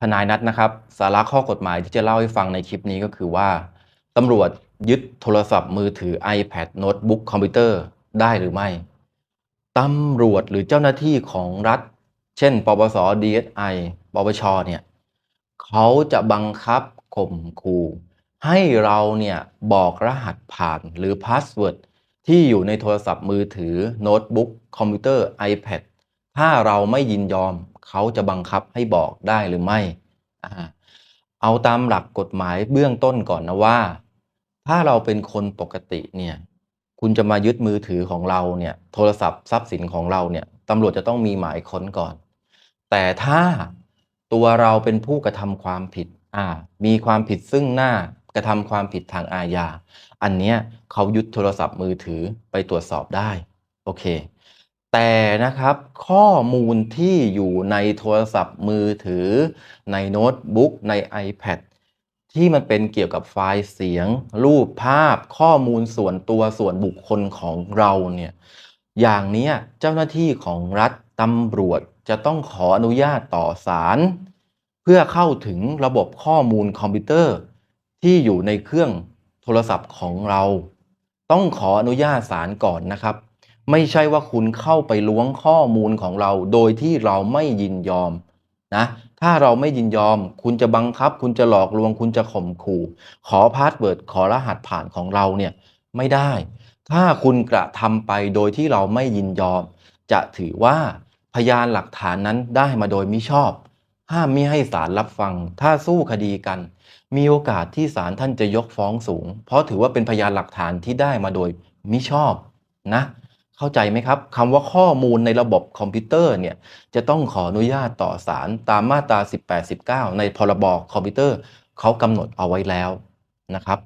ทนายนัดนะครับ สาระข้อกฎหมายที่จะเล่าให้ฟังในคลิปนี้ก็คือว่าตำรวจยึดโทรศัพท์มือถือ iPad โน้ตบุ๊กคอมพิวเตอร์ได้หรือไม่ตำรวจหรือเจ้าหน้าที่ของรัฐ เช่น ปปส DSI ปปชเนี่ยเขาจะบังคับข่มขู่ให้เราเนี่ยบอกรหัสผ่านหรือพาสเวิร์ดที่อยู่ในโทรศัพท์มือถือโน้ตบุ๊กคอมพิวเตอร์ iPad ถ้าเราไม่ยินยอม เขาจะบังคับให้บอกได้หรือไม่เอาตามหลักกฎหมายเบื้องต้นก่อนนะว่า ถ้าเราเป็นคนปกติเนี่ยคุณจะมายึดมือถือของเราเนี่ยโทรศัพท์ทรัพย์สินของเราเนี่ยตำรวจจะต้องมีหมายค้นก่อน แต่ถ้าตัวเราเป็นผู้กระทำความผิดอ่ามีความผิดซึ่งหน้ากระทำความผิดทางอาญา อันเนี้ยเขายึดโทรศัพท์มือถือไปตรวจสอบได้ โอเค แต่นะครับข้อมูลที่อยู่ในโทรศัพท์มือถือ ในโน้ตบุ๊กใน iPad ที่มันเป็นเกี่ยวกับไฟล์เสียง รูปภาพข้อมูลส่วนตัวส่วนบุคคลของเราเนี่ยอย่างนี้เจ้าหน้าที่ของรัฐตำรวจจะต้องขออนุญาตต่อศาลเพื่อเข้าถึงระบบข้อมูลคอมพิวเตอร์ ที่อยู่ในเครื่องโทรศัพท์ของเรา ต้องขออนุญาตศาลก่อนนะครับ ไม่ใช่ว่าคุณเข้าไปล้วงข้อมูลของเรา โดยที่เราไม่ยินยอมนะถ้าเราไม่ยินยอม คุณจะบังคับ คุณจะหลอกลวง คุณจะข่มขู่ ขอพาสเวิร์ดขอรหัสผ่านของเราเนี่ยไม่ได้ ถ้าคุณกระทำไปโดยที่เราไม่ยินยอม จะถือว่าพยานหลักฐานนั้นได้มาโดยมิชอบ ห้ามมิให้ศาลรับฟัง ถ้าสู้คดีกัน มีโอกาสที่ศาลท่านจะยกฟ้องสูง เพราะถือว่าเป็นพยานหลักฐานที่ได้มาโดยมิชอบนะ เข้าใจไหมครับคำว่าข้อมูลในระบบคอมพิวเตอร์เนี่ยจะต้องขออนุญาตต่อศาลตามมาตรา 18 19 ในพรบคอมพิวเตอร์เขากำหนดเอาไว้แล้วนะครับ